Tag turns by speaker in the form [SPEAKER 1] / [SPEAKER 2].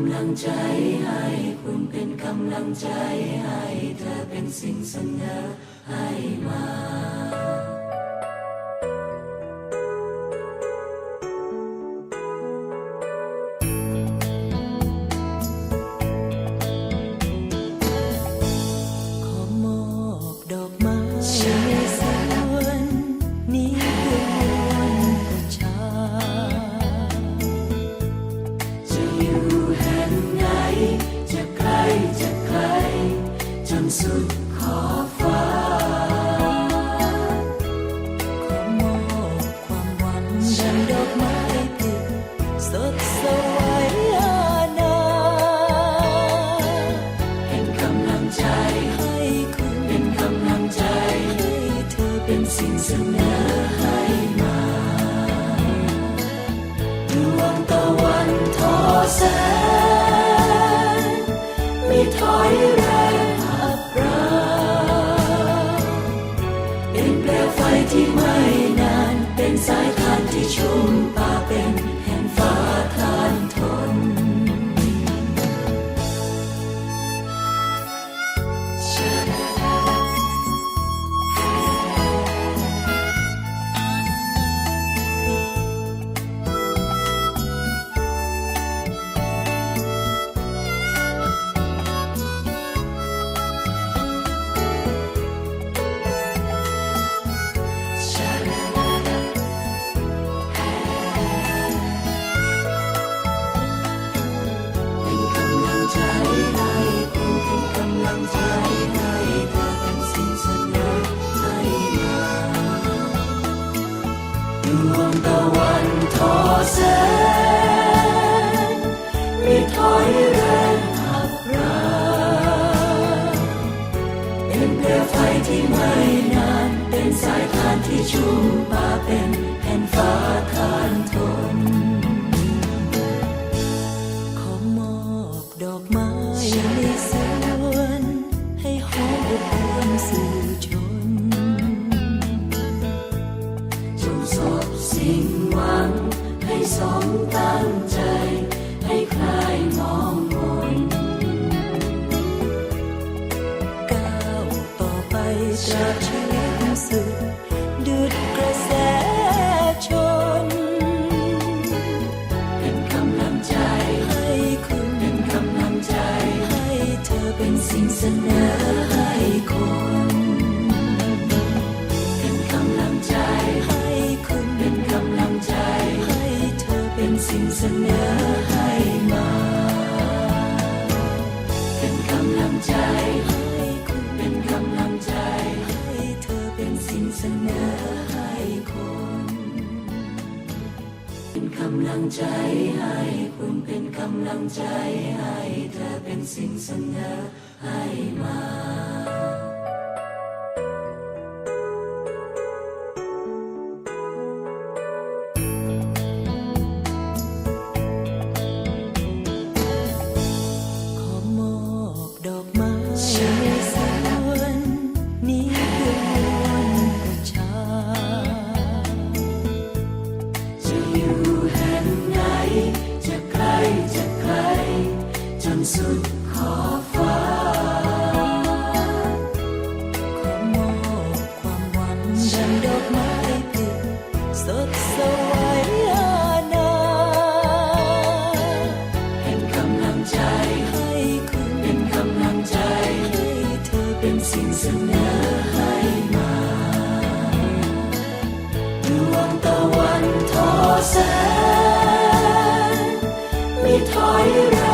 [SPEAKER 1] ำลังใจให้คุณเป็นกำลังใจให้เธอเป็นสิ่งเสนอให้มา
[SPEAKER 2] สิ่
[SPEAKER 1] งเสนอให้มาดวงตะวันทอแสงไม่ถอยแรงอับราเป็นเปลวไฟที่ไม่นาน เป็นสายทานที่ชุ่มป่าเป็ายทานที่ชุ่มป่าเป็นแผ่นฟ้าทานทน
[SPEAKER 2] ขอมอบดอกไม้ในสวนให้หอมอบอวลสู่ชน
[SPEAKER 1] จงสบสิ่งหวัง ให้สมตั้งใจ ให้คลายมองมน
[SPEAKER 2] ก้าวต่อไปตราบชีวิตสุด ดุดกระแสชน
[SPEAKER 1] เป็นกำลังใจ
[SPEAKER 2] ให้คุณ
[SPEAKER 1] เป็นกำลังใจ
[SPEAKER 2] ให้เธอเป็
[SPEAKER 1] นสิ่งเสนอให้คนเป็นกำลังใจ
[SPEAKER 2] ให้คุณ
[SPEAKER 1] เป็นกำลังใจ
[SPEAKER 2] ให้เธอเป็
[SPEAKER 1] นนสิ่งเสนอให้มา เป็นกำลังใจ เส
[SPEAKER 2] นอ
[SPEAKER 1] อให้คนเป็นกำลังใจให้คุณเป็นกำลังใจให้เธอเป็นสิ่งเสนอให้มา แส
[SPEAKER 2] งไม่ถอ
[SPEAKER 1] ยแรง